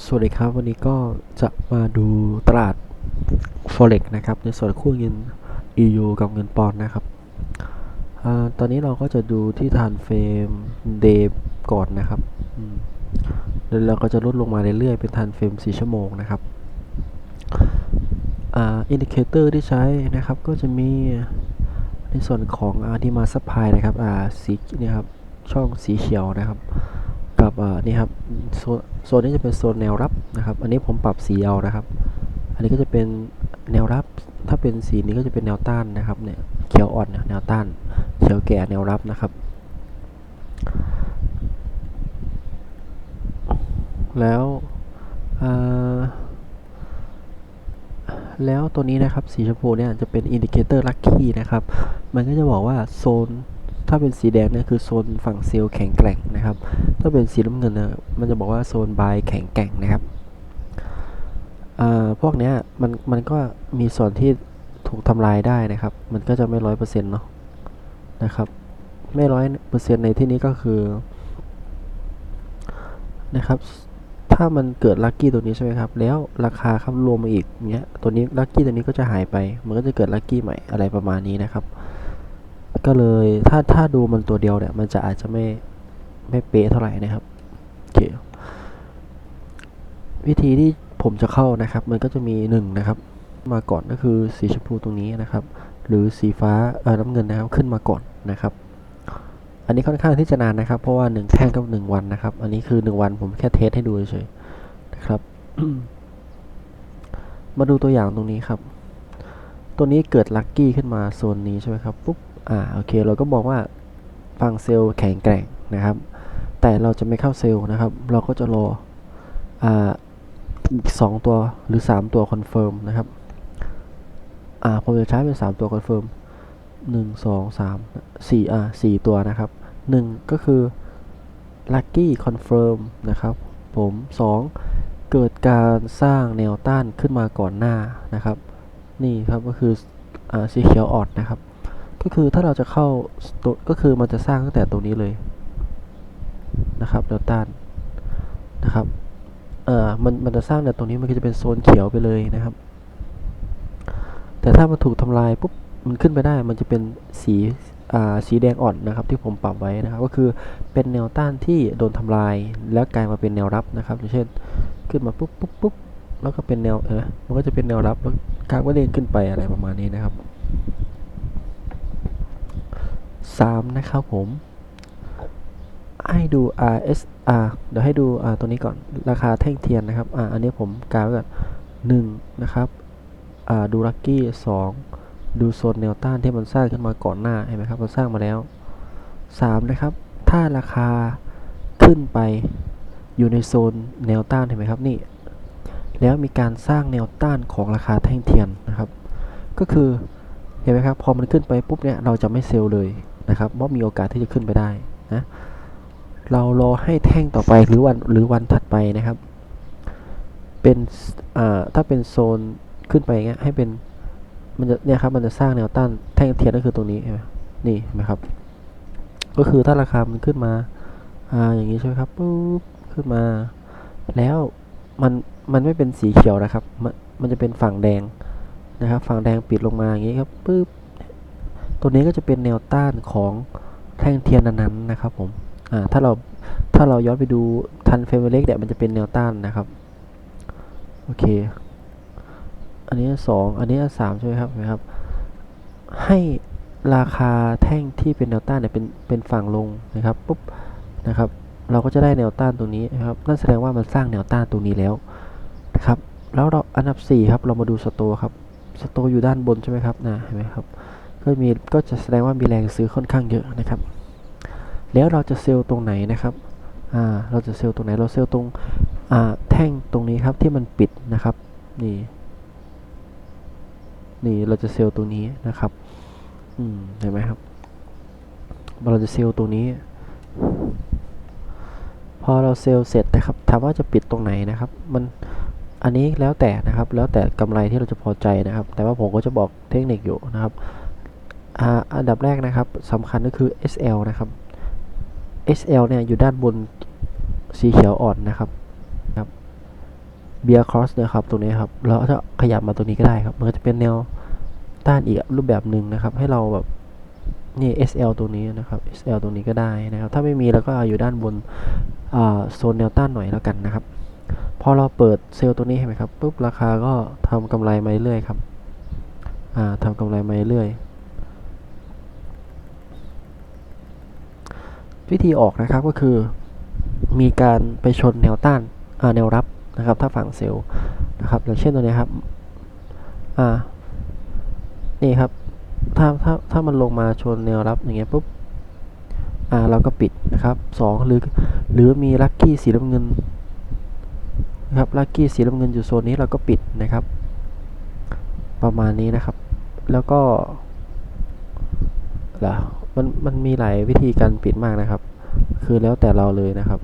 สวัสดีครับ วันนี้ก็จะมาดูตลาด Forex นะครับ ในส่วนคู่เงิน EU กับเงินปอนด์นะครับอตอนนี้เราก็จะดูที่ทานเฟรม Day ก่อนนะครับแล้วเราก็จะลดลงมาเรื่อยๆ เป็นทานเฟรม 4 ชั่วโมงนะครับอินดิเคเตอร์ที่ใช้นะครับ ก็จะมีในส่วนของอาที่มาซัพพลายนะครับสีนี่ครับช่องสีเขียวนะครับ กับนี่ครับโซนโซนนี้จะเป็นโซนแนวรับนะครับ อันนี้ผมปรับสีเอานะครับ อันนี้ก็จะเป็นแนวรับ ถ้าเป็นสีนี้ก็จะเป็นแนวต้านนะครับเนี่ยเขียวอ่อนนแนวต้านเขียวแก่แนวรับนะครับ แล้วแล้วตัวนี้นะครับสีชมพูเนี่ยจะเป็นอินดิเคเตอร์ลัคกี้นะครับ มันก็จะบอกว่าโซน ถ้าเป็นสีแดงเนี่ยคือโซนฝั่งเซลล์แข็งแกร่งนะครับ ถ้าเป็นสีน้ำเงินเนี่ยมันจะบอกว่าโซนบายแข็งแกร่งนะครับอ่าพวกเนี้ยมันมันก็มีส่วนที่ถูกทำลายได้นะครับ มันก็จะไม่ร้อยเปอร์เซ็นต์เนาะนะครับ ไม่ร้อยเปอร์เซ็นต์ในที่นี้ก็คือนะครับ ถ้ามันเกิดลัคกี้ตัวนี้ใช่ไหมครับ แล้วราคาครับรวมมาอีกเนี้ยตัวนี้ลัคกี้ตัวนี้ก็จะหายไป มันก็จะเกิดลัคกี้ใหม่อะไรประมาณนี้นะครับ ก็เลยถ้าถ้าดูมันตัวเดียวเนี่ยมันจะอาจจะไม่ไม่เป๊ะเท่าไหร่นะครับโอเควิธีที่ผมจะเข้านะครับ มันก็จะมีหนึ่งนะครับ มาก่อนก็คือสีชมพูตรงนี้นะครับ หรือสีฟ้าเออน้ำเงินนะครับขึ้นมาก่อนนะครับ อันนี้ค่อนข้างที่จะนานนะครับ เพราะว่าหนึ่งแท่งกับหนึ่งวันนะครับ อันนี้คือหนึ่งวันผมแค่เทสให้ดูเฉยๆนะครับ มาดูตัวอย่างตรงนี้ครับ ตัวนี้เกิดลัคกี้ขึ้นมาโซนนี้ใช่ไหมครับปุ๊บ อ่าโอเคเราก็บอกว่าฝั่งเซลล์แข็งแกร่งนะครับ แต่เราจะไม่เข้าเซลล์นะครับ เราก็จะรออ่าอีกสองตัวหรือ 3 ตัวคอนเฟิร์มนะครับอ่าผมจะใช้เป็น 3 ตัวคอนเฟิร์มหนึ่งสองสามสี่อ่าสี่ตัวนะครับหนึ่งก็คือ Lucky Confirm นะครับผมสองเกิดการสร้างแนวต้านขึ้นมาก่อนหน้านะครับ นี่ครับก็คืออ่าสีเขียวออดนะครับ ก็คือถ้าเราจะเข้าตัวก็คือมันจะสร้างตั้งแต่ตรงนี้เลยนะครับแนวต้านนะครับเอ่อมันมันจะสร้างแต่ตรงนี้มันก็จะเป็นโซนเขียวไปเลยนะครับ แต่ถ้ามันถูกทำลายปุ๊บมันขึ้นไปได้มันจะเป็นสีอ่าสีแดงอ่อนนะครับที่ผมปรับไว้นะครับ ก็คือเป็นแนวต้านที่โดนทำลาย แล้วกลายมาเป็นแนวรับนะครับอย่างเช่น ขึ้นมาปุ๊บปุ๊บปุ๊บแล้วก็เป็นแนวเออมันก็จะเป็นแนวรับแล้วกลางก็เด้งขึ้นไปอะไรประมาณนี้นะครับ 3 นะครับผมให้ดู RSR เดี๋ยวให้ดูตัวนี้ก่อนราคาแท่งเทียนนะครับออันนี้ผมกาวไว้ก่อน1นะครับดูลัคกี้2ดูโซนแนวต้านที่มันสร้างขึ้นมาก่อนหน้าเห็นไหมครับมันสร้างมาแล้ว 3 นะครับ ถ้าราคาขึ้นไปอยู่ในโซนแนวต้านเห็นไหมครับนี่ แล้วมีการสร้างแนวต้านของราคาแท่งเทียนนะครับ ก็คือเห็นไหมครับพอมันขึ้นไปปุ๊บเนี่ยเราจะไม่เซลล์เลย นะครับเพรามีโอกาสที่จะขึ้นไปได้นะเรารอให้แท่งต่อไปหรือวันหรือวันถัดไปนะครับ เป็นอ่าถ้าเป็นโซนขึ้นไปอย่างเงี้ยให้เป็นมันจะเนี่ยครับมันจะสร้างแนวต้านแท่งเทียนก็คือตรงนี้นไหมนี่เห็นไหมครับ ก็คือถ้าราคามันขึ้นมาอ่าอย่างนี้ใช่ไหมครับปุ๊บขึ้นมา แล้วมันมันไม่เป็นสีเขียวนะครับ มันมันจะเป็นฝั่งแดงนะครับ ฝั่งแดงปิดลงมาอย่างนี้ครับปึ๊บ ตัวนี้ก็จะเป็นแนวต้านของแท่งเทียนนั้นๆนะครับผมถ้าเราถ้าเราย้อนไปดูทันเฟรมเล็กเนี่ยมันจะเป็นแนวต้านนะครับโอเค อันนี้สองอันนี้สามใช่ไหมครับนะครับ ให้ราคาแท่งที่เป็นแนวต้านเนี่ยเป็นเป็นฝั่งลงนะครับปุ๊บนะครับ เราก็จะได้แนวต้านตรงนี้นะครับนั่นแสดงว่ามันสร้างแนวต้านตรงนี้แล้วนะครับ แล้วเราอันดับ4ครับเรามาดูสโตครับสโตอยู่ด้านบนใช่ไหมครับนะเห็นไหมครับ ก็มีก็จะแสดงว่ามีแรงซื้อค่อนข้างเยอะนะครับ แล้วเราจะเซลล์ตรงไหนนะครับอ่าเราจะเซลล์ตรงไหนเราเซลล์ตรงอ่าแท่งตรงนี้ครับที่มันปิดนะครับนี่นี่เราจะเซลล์ตรงนี้นะครับอืมเห็นไหมครับเราจะเซลล์ตรงนี้ พอเราเซลล์เสร็จนะครับถามว่าจะปิดตรงไหนนะครับ มันอันนี้แล้วแต่นะครับ แล้วแต่กำไรที่เราจะพอใจนะครับ แต่ว่าผมก็จะบอกเทคนิคอยู่นะครับ อันดับแรกนะครับสำคัญก็คือ SL นะครับ SL เนี่ยอยู่ด้านบนสีเขียวอ่อนนะครับครับเบียร์ครอสนะครับตรงนี้ครับเราจะขยับมาตรงนี้ก็ได้ครับ มันก็จะเป็นแนวต้านอีกรูปแบบหนึ่งนะครับ ให้เราแบบนี่ SL ตรงนี้นะครับ SL ตรงนี้ก็ได้นะครับ ถ้าไม่มีเราก็เอาอยู่ด้านบนโซนแนวต้านหน่อยแล้วกันนะครับ พอเราเปิดเซลล์ตัวนี้เห็นไหมครับปุ๊บราคาก็ทำกำไรมาเรื่อยครับอ่าทำกำไรมาเรื่อย วิธีออกนะครับก็คือ มีการไปชนแนวต้านแนวรับนะครับ ถ้าฝั่งเซลล์นะครับอย่างเช่นตัวนี้ครับอ่านี่ครับถ้าถ้าถ้ามันลงมาชนแนวรับอย่างเงี้ยปุ๊บอ่าเราก็ปิดนะครับสองหรือหรือมีลัคกี้สีน้ำเงินนะครับลัคกี้สีน้ำเงินอยู่โซนนี้เราก็ปิดนะครับ ประมาณนี้นะครับ แล้วก็เหรอ มันมันมีหลายวิธีการปิดมากนะครับ คือแล้วแต่เราเลยนะครับ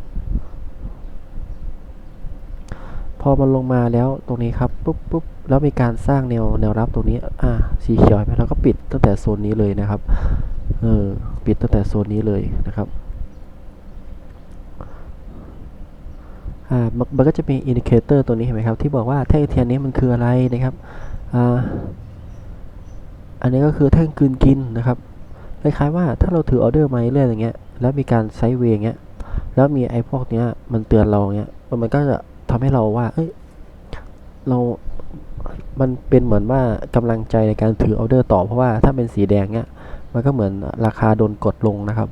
พอมันลงมาแล้วตรงนี้ครับปุ๊บปุ๊บแล้วมีการสร้างแนวแนวรับตรงนี้ อ่าสีเขียวเห็นไหมเราก็ปิดตั้งแต่โซนนี้เลยนะครับ เออ ปิดตั้งแต่โซนนี้เลยนะครับ อ่า มันก็จะมีอินดิเคเตอร์ตัวนี้เห็นไหมครับ ที่บอกว่าแท่งเทียนนี้มันคืออะไรนะครับ อ่า อันนี้ก็คือแท่งกืนกินนะครับ คล้ายๆว่าถ้าเราถือออเดอร์มาเรื่อยๆอย่างเงี้ย แล้วมีการไซด์เวย์อย่างเงี้ย แล้วมีไอ้พวกเนี้ยมันเตือนเราเงี้ย มันก็จะทำให้เราว่า เอ้ย เรา มันเป็นเหมือนว่ากำลังใจในการถือออเดอร์ต่อ เพราะว่าถ้าเป็นสีแดงเนี้ย มันก็เหมือนราคาโดนกดลงนะครับ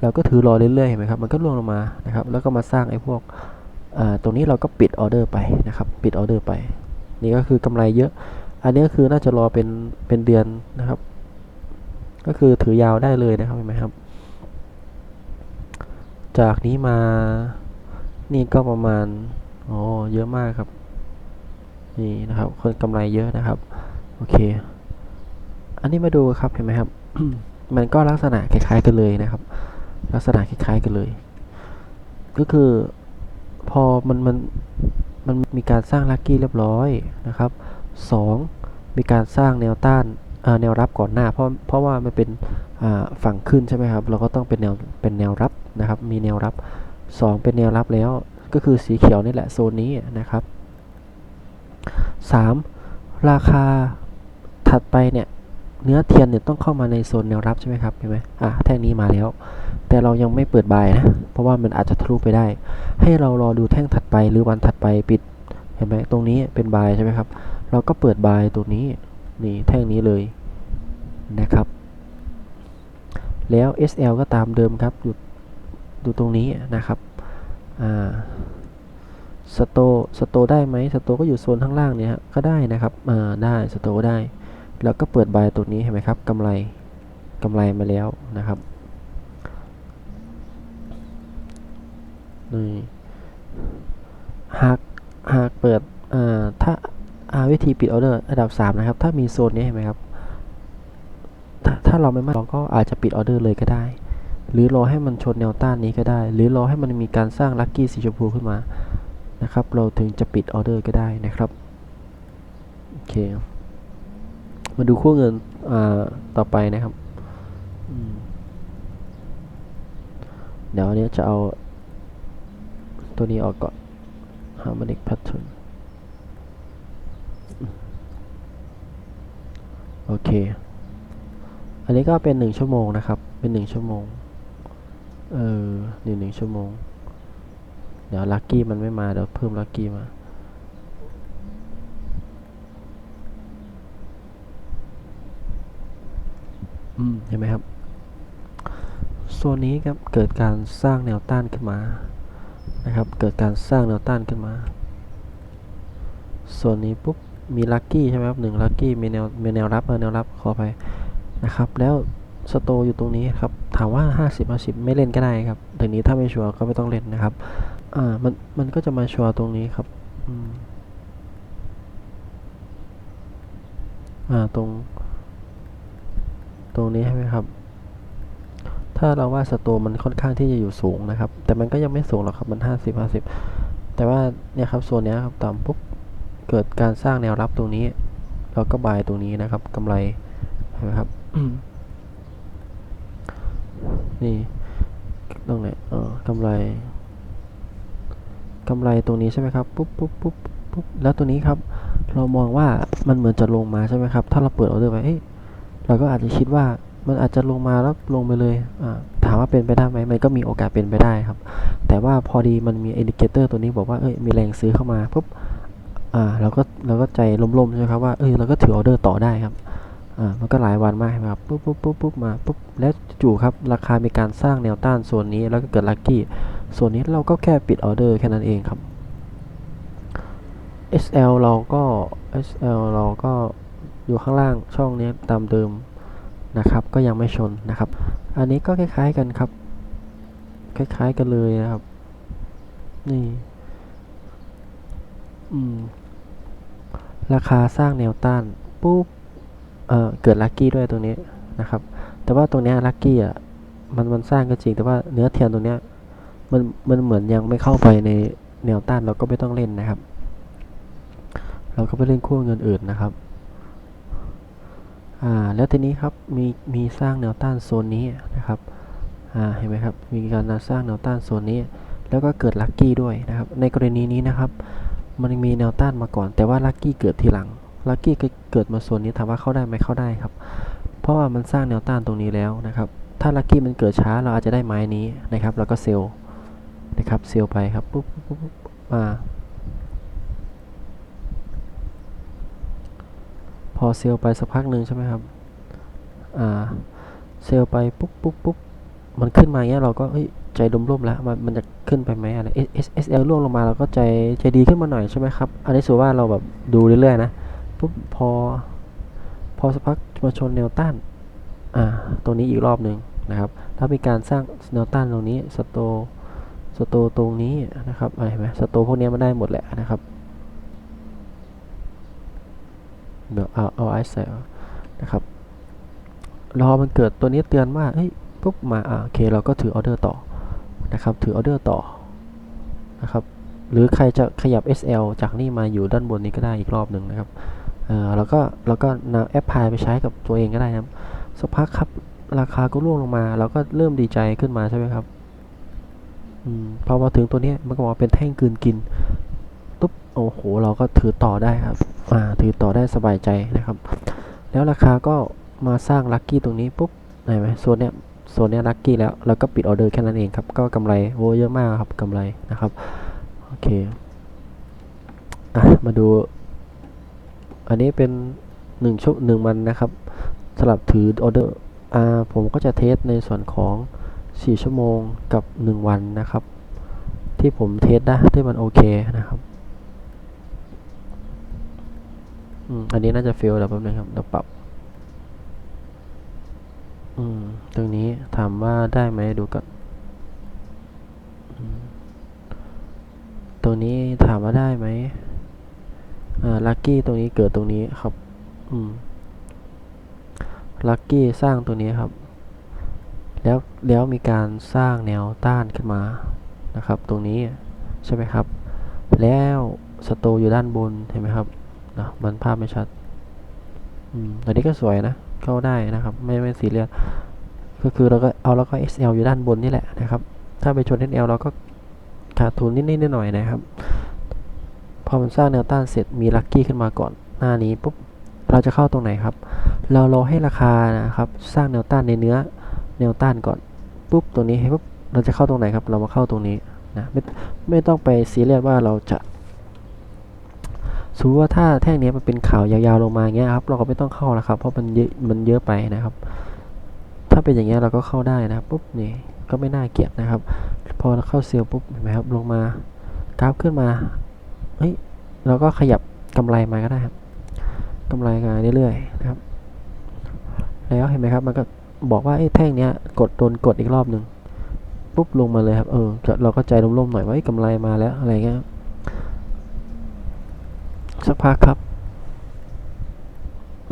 เราก็ถือรอเรื่อยๆเห็นไหมครับ มันก็ร่วงลงมา นะครับ แล้วก็มาสร้างไอ้พวกอ่าตรงนี้เราก็ปิดออเดอร์ไปนะครับ ปิดออเดอร์ไป นี่ก็คือกำไรเยอะ อันนี้ก็คือน่าจะรอเป็น เป็นเดือนนะครับ ก็คือถือยาวได้เลยนะครับเห็นไหมครับ จากนี้มานี่ก็ประมาณอ๋อเยอะมากครับ นี่นะครับ คนกำไรเยอะนะครับ โอเค อันนี้มาดูครับเห็นไหมครับ มันก็ลักษณะคล้ายๆกันเลยนะครับ ลักษณะคล้ายๆกันเลย ก็คือพอมันมันมันมีการสร้างลัคกี้เรียบร้อยนะครับสองมีการสร้างแนวต้าน แนวรับก่อนหน้าเพราะเพราะว่ามันเป็นฝั่งขึ้นใช่ไหมครับเราก็ต้องเป็นแนวเป็นแนวรับนะครับ มีแนวรับ 2 เป็นแนวรับแล้ว ก็คือสีเขียวนี่แหละโซนนี้นะครับ 3. ราคาถัดไปเนี่ยเนื้อเทียนเนี่ยต้องเข้ามาในโซนแนวรับใช่ไหมครับเห็นไหมอะแท่งนี้มาแล้ว แต่เรายังไม่เปิดบายนะ เพราะว่ามันอาจจะทะลุไปได้ ให้เรารอดูแท่งถัดไปหรือวันถัดไปปิดเห็นไหมตรงนี้เป็นบายใช่ไหมครับ เราก็เปิดบายตัวนี้ นี่แท่งนี้เลยนะครับ แล้ว SL ก็ตามเดิมครับอยู่ดูตรงนี้นะครับอ่าสโตสโตได้ไหมสโตก็อยู่โซนข้างล่างเนี่ยก็ได้นะครับอ่าได้สโตได้ แล้วก็เปิดบายตัวนี้เห็นไหมครับกำไรกำไรมาแล้วนะครับนี่หากหากเปิดอ่าถ้า วิธีปิดออเดอร์ระดับ 3 นะครับ ถ้ามีโซนนี้เห็นไหมครับถ้าถ้าเราไม่มั่นเราก็อาจจะปิดออเดอร์เลยก็ได้ หรือรอให้มันชนแนวต้านนี้ก็ได้ หรือรอให้มันมีการสร้างลัคกี้สีชมพูขึ้นมานะครับ เราถึงจะปิดออเดอร์ก็ได้นะครับโอเค มาดูคู่เงินต่อไปนะครับเดี๋ยวอันนี้จะเอาตัวนี้ออกก่อน harmonic pattern โอเค อันนี้ก็เป็นหนึ่งชั่วโมงนะครับ เป็นหนึ่งชั่วโมง เออหนึ่งหนึ่งชั่วโมง เดี๋ยวลัคกี้มันไม่มา เดี๋ยวเพิ่มลัคกี้มา อืม เห็นไหมครับ โซนนี้ครับ เกิดการสร้างแนวต้านขึ้นมา นะครับ เกิดการสร้างแนวต้านขึ้นมาส่วนนี้ปุ๊บ มีลัคกี้ใช่ไหมครับหนึ่งลัคกี้มีแนวมีแนวรับเออแนวรับขอไปนะครับ แล้วสโตอยู่ตรงนี้ครับ ถามว่า 50 50 ไม่เล่นก็ได้ครับทีนี้ถ้าไม่ชัวร์ก็ไม่ต้องเล่นนะครับ อ่า มัน มันก็จะมาชัวร์ตรงนี้ครับ อ่า ตรง ตรงนี้ใช่ไหมครับ ถ้าเราว่าสโตมันค่อนข้างที่จะอยู่สูงนะครับ แต่มันก็ยังไม่สูงหรอกครับ มัน 50 50 แต่ว่าเนี่ยครับโซนนี้ครับ ต่ำปุ๊บ เกิดการสร้างแนวรับตรงนี้ เราก็บายตรงนี้นะครับกำไรเห็นไหมครับนี่ตรงไหนเออกำไรกำไรตรงนี้ใช่ไหมครับปุ๊บปุ๊บปุ๊บปุ๊บแล้วตัวนี้ครับ เรามองว่ามันเหมือนจะลงมาใช่ไหมครับ ถ้าเราเปิดออเดอร์ไว้เอ้ยเราก็อาจจะคิดว่ามันอาจจะลงมาแล้วลงไปเลยอ่าถามว่าเป็นไปได้ไหมมันก็มีโอกาสเป็นไปได้ครับ แต่ว่าพอดีมันมีอินดิเคเตอร์ตัวนี้บอกว่าเอ้ยมีแรงซื้อเข้ามาปุ๊บ อ่าเราก็เราก็ใจล่มๆใช่ไหมครับว่าเอ้ยเราก็ถือออเดอร์ต่อได้ครับอ่ามันก็หลายวันมากครับปุ๊บปุ๊บปุ๊บปุ๊บมาปุ๊บแล้วจู่ครับราคามีการสร้างแนวต้านโซนนี้แล้วก็เกิดลัคกี้โซนนี้เราก็แค่ปิดออเดอร์แค่นั้นเองครับ SL เราก็ SL เราก็อยู่ข้างล่างช่องนี้ตามเดิมนะครับก็ยังไม่ชนนะครับ อันนี้ก็คล้ายๆกันครับ คล้ายๆกันเลยนะครับ นี่ อืม ราคาสร้างแนวต้านปุ๊บเออเกิดลัคกี้ด้วยตรงนี้นะครับ แต่ว่าตรงนี้ลัคกี้อะมันมันสร้างก็จริงแต่ว่าเนื้อเทียนตรงนี้มันมันเหมือนยังไม่เข้าไปในแนวต้านเราก็ไม่ต้องเล่นนะครับ เราก็ไปเล่นคู่เงินอื่นนะครับอ่าแล้วทีนี้ครับมีมีสร้างแนวต้านโซนนี้นะครับอ่าเห็นไหมครับมีการสร้างแนวต้านโซนนี้ แล้วก็เกิดลัคกี้ด้วยนะครับ ในกรณีนี้นะครับ มันมีแนวต้านมาก่อน แต่ว่าลัคกี้เกิดทีหลังลัคกี้เกิดมาโซนนี้ถามว่าเข้าได้ไหมเข้าได้ครับ เพราะว่ามันสร้างแนวต้านตรงนี้แล้วนะครับ ถ้าลัคกี้มันเกิดช้าเราอาจจะได้ไม้นี้นะครับแล้วก็เซลล์นะครับเซลล์ไปครับปุ๊บปุ๊บปุ๊บอ่าพอเซลล์ไปสักพักหนึ่งใช่ไหมครับอ่าเซลล์ไปปุ๊บปุ๊บปุ๊บมันขึ้นมาเงี้ยเราก็เฮ้ย ใจร่มๆแล้วมันมันจะขึ้นไปไหมอะไร S S L ล่วงลงมาเราก็ใจใจดีขึ้นมาหน่อยใช่ไหมครับ อันนี้ถือว่าเราแบบดูเรื่อยๆนะปุ๊บพอ พอสักพักมาชนแนวต้านอ่าตรงนี้อีกรอบหนึ่งนะครับ ถ้ามีการสร้างแนวต้านตรงนี้สโตสโตตรงนี้นะครับเห็นไหมสโตพวกนี้มันได้หมดแหละนะครับเดี๋ยวเอาเอาไอซ์ใส่นะครับรอมันเกิดตัวนี้เตือนว่าเฮ้ยปุ๊บมาอ่าโอเคเราก็ถือออเดอร์ต่อ นะครับถือออเดอร์ต่อนะครับหรือใครจะขยับ SL จากนี่มาอยู่ด้านบนนี้ก็ได้อีกรอบหนึ่งนะครับเออแล้วก็แล้วก็นำแอปพลายไปใช้กับตัวเองก็ได้นะครับสักพักครับราคาก็ร่วงลงมา เราก็เริ่มดีใจขึ้นมาใช่ไหมครับอืมพอมาถึงตัวนี้มันก็บอกเป็นแท่งกืนกินปุ๊บโอ้โห เราก็ถือต่อได้ครับอ่าถือต่อได้สบายใจนะครับ แล้วราคาก็มาสร้างลัคกี้ตรงนี้ปุ๊บเห็นไหมโซนเนี้ย โซนเนี้ยลัคกี้แล้วเราก็ปิดออเดอร์แค่นั้นเองครับ ก็กำไรโอ้เยอะมากครับกำไรนะครับ โอเคอะมาดู อันนี้เป็นหนึ่งชั่วหนึ่งวันนะครับสำหรับถือออเดอร์อ่าผมก็จะเทสในส่วนของ 4 ชั่วโมงกับ 1 วันนะครับ ที่ผมเทสได้ที่มันโอเคนะครับอืมอันนี้น่าจะเฟลแล้วแป๊บนึงครับเดี๋ยวปรับ อืม ตรงนี้ถามว่าได้ไหมดูก่อนตรงนี้ถามว่าได้ไหมอ่าลัคกี้ตรงนี้เกิดตรงนี้ครับ อืมลัคกี้สร้างตัวนี้ครับ แล้วแล้วมีการสร้างแนวต้านขึ้นมานะครับ ตรงนี้ใช่ไหมครับ แล้วสโตอยู่ด้านบนเห็นไหมครับนะมันภาพไม่ชัด อืมตัวนี้ก็สวยนะ เข้าได้นะครับ ไม่ไม่ซีเรียสก็คือเราก็เอาแล้วก็ SL อยู่ด้านบนนี่แหละนะครับ ถ้าไปชน SL เราก็ขาดทุนนิดๆหน่อยๆนะครับ พอมันสร้างแนวต้านเสร็จมีลัคกี้ขึ้นมาก่อนหน้านี้ปุ๊บเราจะเข้าตรงไหนครับ เรารอให้ราคานะครับ สร้างแนวต้านในเนื้อแนวต้านก่อนปุ๊บตรงนี้ให้ปุ๊บเราจะเข้าตรงไหนครับ เรามาเข้าตรงนี้นะไม่ไม่ต้องไปซีเรียสว่าเราจะ สมมติว่าถ้าแท่งนี้มันเป็นข่าวยาวๆลงมาเงี้ยครับ เราก็ไม่ต้องเข้านะครับ เพราะมันเยอะมันเยอะไปนะครับ ถ้าเป็นอย่างเงี้ยเราก็เข้าได้นะครับปุ๊บนี่ก็ไม่น่าเกลียดนะครับ พอเราเข้าเซลล์ปุ๊บเห็นไหมครับลงมากราฟขึ้นมาเฮ้ยเราก็ขยับกำไรมาก็ได้ครับกำไรมาเรื่อยๆนะครับ แล้วเห็นไหมครับมันก็บอกว่าไอ้แท่งเนี้ยกดโดนกดอีกรอบหนึ่งปุ๊บลงมาเลยครับเออเราก็ใจร่มๆหน่อยว่าไอ้กำไรมาแล้วอะไรเงี้ย สักพักครับ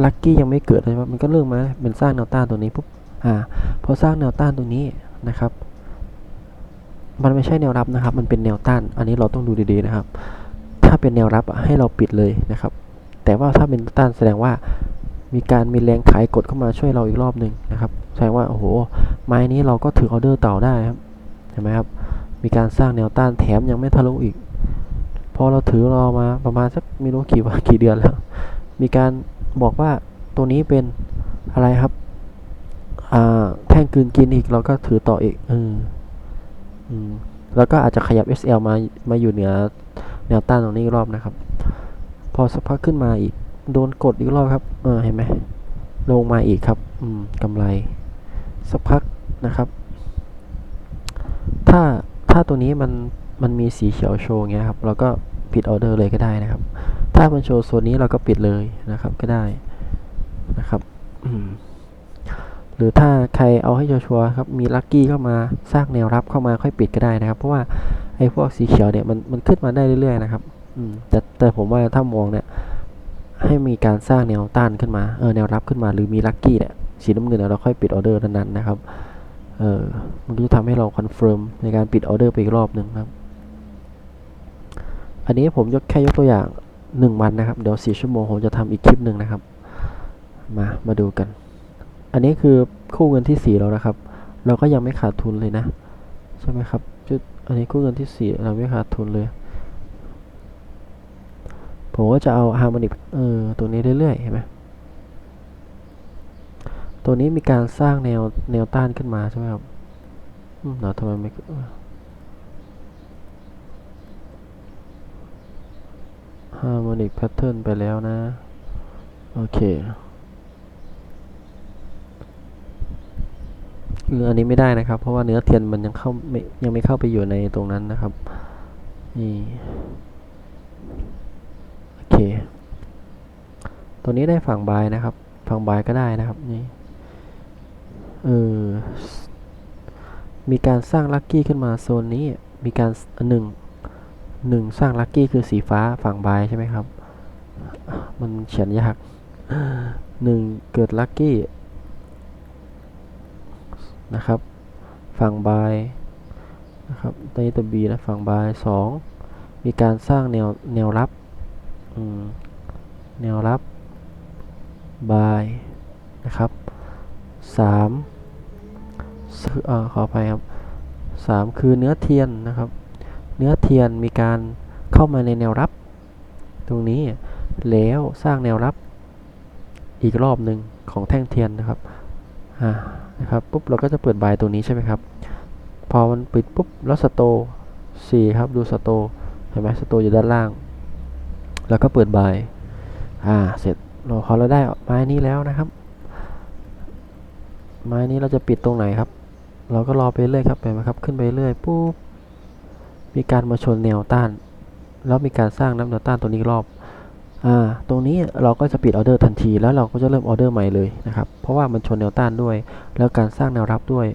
ลัคกี้ยังไม่เกิดเลยมันก็เริ่มมาเป็นสร้างแนวต้านตัวนี้ปุ๊บอ่าพอสร้างแนวต้านตัวนี้นะครับ มันไม่ใช่แนวรับนะครับ มันเป็นแนวต้าน อันนี้เราต้องดูดีๆนะครับ ถ้าเป็นแนวรับให้เราปิดเลยนะครับ แต่ว่าถ้าเป็นต้านแสดงว่ามีการมีแรงขายกดเข้ามาช่วยเราอีกรอบหนึ่งนะครับแสดงว่าโอ้โหไม้นี้เราก็ถือออเดอร์ต่อได้ครับเห็นไหมครับมีการสร้างแนวต้านแถมยังไม่ทะลุอีก อเราถือรอมาประมาณสักไม่รู้กี่วันกี่เดือนแล้ว มีการบอกว่าตัวนี้เป็นอะไรครับอ่าแท่งกืนกินอีกเราก็ถือต่ออีกเอออืมแล้วก็อาจจะขยับ SL มามาอยู่เหนือแนวต้านตรงนี้อีกรอบนะครับ พอสักพักขึ้นมาอีก โดนกดอีกรอบครับเออเห็นไหมลงมาอีกครับ อืมกำไร สักพักนะครับ ถ้าถ้าตัวนี้มันมันมีสีเขียวโชว์เงี้ยครับ เราก็ ปิดออเดอร์เลยก็ได้นะครับ ถ้ามันโชว์โซนนี้เราก็ปิดเลยนะครับก็ได้นะครับหรือถ้าใครเอาให้ชัวร์ครับมีลัคกี้เข้ามาสร้างแนวรับเข้ามาค่อยปิดก็ได้นะครับ เพราะว่าไอ้พวกสีเขียวเนี่ยมันมันขึ้นมาได้เรื่อยๆนะครับแต่แต่ผมว่าถ้ามองเนี่ยให้มีการสร้างแนวต้านขึ้นมาเออแนวรับขึ้นมาหรือมีลัคกี้เนี่ยสีน้ำเงินเราค่อยปิดออเดอร์นั้นๆนะครับเออมันก็จะทำให้เราคอนเฟิร์มในการปิดออเดอร์ไปอีกรอบหนึ่งนะครับ อันนี้ผมยกแค่ยกตัวอย่างหนึ่งวันนะครับ เดี๋ยวสี่ชั่วโมงผมจะทำอีกคลิปหนึ่งนะครับ มามาดูกัน อันนี้คือคู่เงินที่สี่แล้วนะครับ เราก็ยังไม่ขาดทุนเลยนะ ใช่ไหมครับจุดอันนี้คู่เงินที่สี่เราไม่ขาดทุนเลย ผมก็จะเอาฮาร์โมนิกเออตัวนี้เรื่อยๆเห็นไหมตัวนี้มีการสร้างแนวแนวต้านขึ้นมาใช่ไหมครับอืมเราทำไมไม่ ฮาร์โมนิกแพทเทิร์นไปแล้วนะ โอเคเอออันนี้ไม่ได้นะครับ เพราะว่าเนื้อเทียนมันยังเข้าไม่ยังไม่เข้าไปอยู่ในตรงนั้นนะครับ นี่ โอเค ตัวนี้ได้ฝั่งบายนะครับ ฝั่งบายก็ได้นะครับ นี่ เออ มีการสร้างลัคกี้ขึ้นมาโซนนี้ มีการหนึ่ง หนึ่งสร้างลัคกี้คือสีฟ้าฝั่งบายใช่ไหมครับ มันเขียนยากหนึ่งเกิดลัคกี้นะครับ ฝั่งบายนะครับตัวนี้ตัว B นะฝั่งบายสองมีการสร้างแนวแนวรับแนวรับบายนะครับสามขออภัยครับสามคือเนื้อเทียนนะครับ เนื้อเทียนมีการเข้ามาในแนวรับ ตรงนี้แล้วสร้างแนวรับอีกรอบหนึ่งของแท่งเทียนนะครับอ่านะครับปุ๊บเราก็จะเปิดบายตรงนี้ใช่ไหมครับ พอมันปิดปุ๊บแล้วสโตสี่ครับดูสโตเห็นไหมสโตอยู่ด้านล่าง แล้วก็เปิดบายอ่าเสร็จเราพอเราได้ไม้นี้แล้วนะครับ ไม้นี้เราจะปิดตรงไหนครับ เราก็รอไปเรื่อยครับเห็นไหมครับขึ้นไปเรื่อยปุ๊บ มีการมาชนแนวต้าน แล้วมีการสร้างน้ำแนวต้านตัวนี้รอบอ่าตรงนี้เราก็จะปิดออเดอร์ทันที แล้วเราก็จะเริ่มออเดอร์ใหม่เลยนะครับ เพราะว่ามันชนแนวต้านด้วย แล้วการสร้างแนวรับด้วย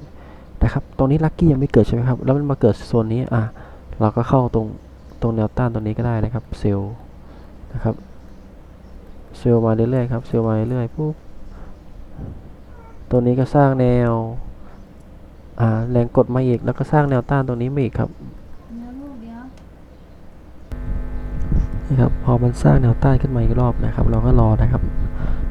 นะครับ ตรงนี้ลัคกี้ยังไม่เกิดใช่ไหมครับ แล้วมันมาเกิดโซนนี้อ่าเราก็เข้าตรงตรงแนวต้านตรงนี้ก็ได้นะครับ เซลล์นะครับ เซลล์มาเรื่อยๆครับ เซลล์มาเรื่อยๆปุ๊บ ตัวนี้ก็สร้างแนว อ่า แรงกดมาอีก แล้วก็สร้างแนวต้านตรงนี้มาอีกครับ เนื้อลูกเดียว นะครับพอมันสร้างแนวต้านขึ้นมาอีกรอบนะครับ เราก็รอนะครับ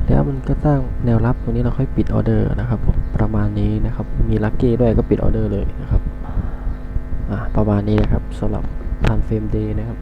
แล้วมันก็สร้างแนวรับตรงนี้เราค่อยปิดออเดอร์นะครับผมประมาณนี้นะครับมีลัคกี้ด้วยก็ปิดออเดอร์เลยนะครับประมาณนี้นะครับสำหรับทานเฟรมเดย์นะครับ